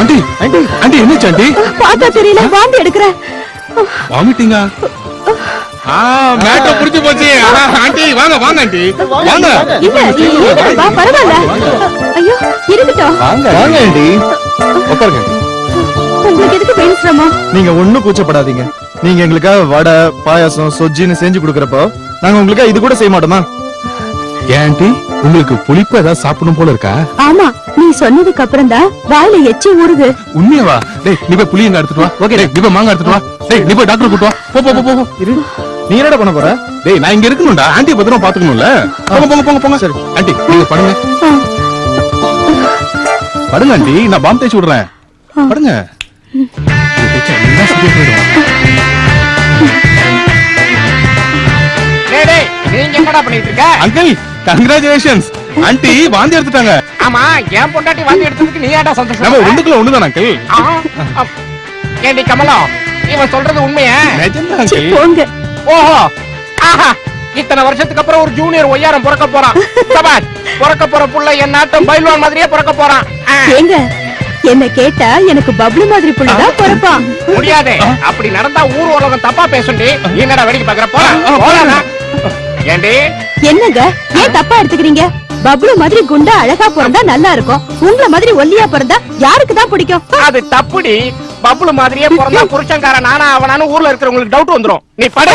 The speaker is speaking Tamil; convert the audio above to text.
ஆண்டி ஆண்டி ஆண்டி என்னாச்சு ஆண்டி? பார்த்தா தெரியல வாந்தி எடுக்கிறேன் வாமிட்டிங்கா? மேட்டர் புடிச்சு போச்சு. ஆண்டி வாங்க வாங்க ஆண்டி. வாங்க. இல்ல இல்லடா பரவாயில்ல. ஐயோ இருக்கட்டும். வாங்க வாங்க ஆண்டி. உட்காருங்க உங்களுக்கு எதுக்கு பெயின் சிரமம்? நீங்க ஒண்ணும் கூச்சப்படாதீங்க. நீங்க எங்களுக்காக வடை பாயாசம் சொஜ்ஜின்னு செஞ்சு கொடுக்கறப்போ நாங்க உங்களுக்காக இது கூட செய்ய மாட்டோமா? ஏன் ஆண்டி உங்களுக்கு புளிப்பு ஏதாவது சாப்பிடணும் போல இருக்கா? ஆமா நீ சொன்னதுக்கு அப்புறம் தான் வாயில எச்சி ஊறுது. உண்மையாவா? டேய் நீ போய் புளியங்க எடுத்துட்டு வா. ஓகே டேய் நீ போய் மாங்காய் எடுத்துட்டு வா. டேய் நீ போய் டாக்டர் கூட்டு வா. போ போ போ, போ. இரு. நீ என்னடா பண்ண போற? டேய் நான் இங்க இருக்கணும்டா. ஆண்டி பத்திரமா பாத்துக்கணும்ல. போங்க போங்க போங்க போங்க. சரி. ஆண்டி நீங்க படுங்க. படுங்க ஆண்டி. நான் பாம் தேய்ச்சி விடுறேன். படுங்க. என்னடா பண்ணிட்டு இருக்க? அங்கிள் கங்க்ராச்சுலேஷன்ஸ் ஆண்டி வாந்தி எடுத்துட்டாங்க. ஆமா என் பொண்டாட்டி வந்து எடுத்ததுக்கு நீ ஏன்டா சந்தோஷம் நம்ம ஒண்ணுக்குள்ள ஒண்ணுதான் அங்கிள். ஏண்டி கமலம் இவன் சொல்றது உண்மையா? போங்க. ஓஹோ. ஆஹா இத்தனை வருஷத்துக்கு அப்புறம் ஒரு ஜூனியர் ஒய்யாரம் பிறக்க போறான். பிறக்க போற புள்ள என் நாட்டம் மாதிரியே பிறக்க போறான். ஏங்க என்ன கேட்டா எனக்கு பப்ளு மாதிரி புள்ளதான் பிறப்பான். முடியாதே. அப்படி நடந்தா ஊர் உலகம் தப்பா பேசுண்டி. என்னடா வேடிக்கை பாக்குற போறா போறா ஏண்டி என்னங்க? ஏன் தப்பா எடுத்துக்கிறீங்க? பப்ளு மாதிரி குண்டா அழகா பிறந்தா நல்லா இருக்கும். உங்கள மாதிரி ஒல்லியா பிறந்தா யாருக்கு தான் பிடிக்கும்? அது தப்புடி. பப்புளு மாதிரியே பிறந்தா புருஷன்காரன் நானா அவனானு ஊர்ல இருக்கிறவங்களுக்கு டவுட் வந்துரும். நீ படு.